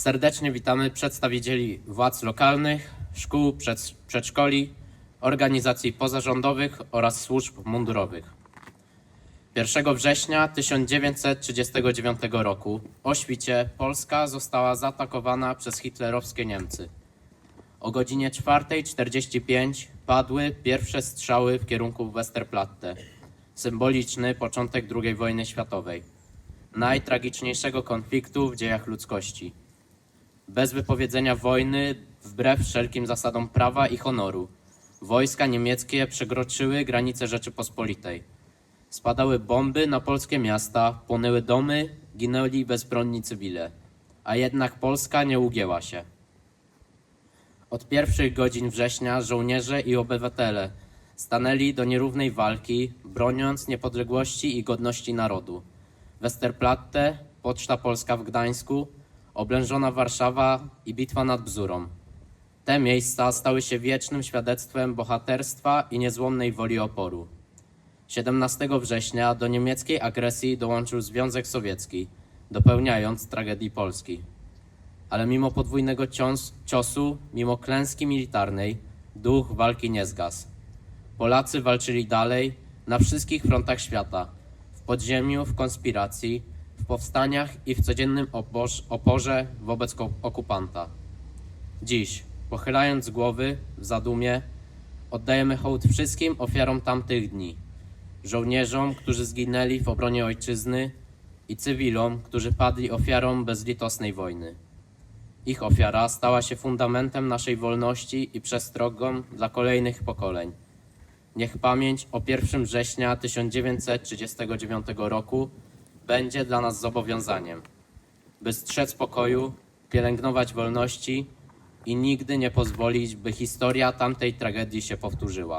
Serdecznie witamy przedstawicieli władz lokalnych, szkół, przed- przedszkoli, organizacji pozarządowych oraz służb mundurowych. 1 września 1939 roku o świcie Polska została zaatakowana przez hitlerowskie Niemcy. O godzinie 4.45 padły pierwsze strzały w kierunku Westerplatte. Symboliczny początek II wojny światowej. Najtragiczniejszego konfliktu w dziejach ludzkości. Bez wypowiedzenia wojny, wbrew wszelkim zasadom prawa i honoru, wojska niemieckie przekroczyły granice Rzeczypospolitej. Spadały bomby na polskie miasta, płonęły domy, ginęli bezbronni cywile. A jednak Polska nie ugięła się. Od pierwszych godzin września żołnierze i obywatele stanęli do nierównej walki, broniąc niepodległości i godności narodu. Westerplatte, Poczta Polska w Gdańsku, oblężona Warszawa i bitwa nad Bzurą. Te miejsca stały się wiecznym świadectwem bohaterstwa i niezłomnej woli oporu. 17 września do niemieckiej agresji dołączył Związek Sowiecki, dopełniając tragedii Polski. Ale mimo podwójnego cios, ciosu, mimo klęski militarnej, duch walki nie zgasł. Polacy walczyli dalej na wszystkich frontach świata w podziemiu, w konspiracji, powstaniach i w codziennym oporze, wobec okupanta. Dziś, pochylając głowy w zadumie, oddajemy hołd wszystkim ofiarom tamtych dni żołnierzom, którzy zginęli w obronie ojczyzny i cywilom, którzy padli ofiarą bezlitosnej wojny. Ich ofiara stała się fundamentem naszej wolności i przestrogą dla kolejnych pokoleń. Niech pamięć o 1 września 1939 roku będzie dla nas zobowiązaniem, by strzec pokoju, pielęgnować wolności i nigdy nie pozwolić, by historia tamtej tragedii się powtórzyła.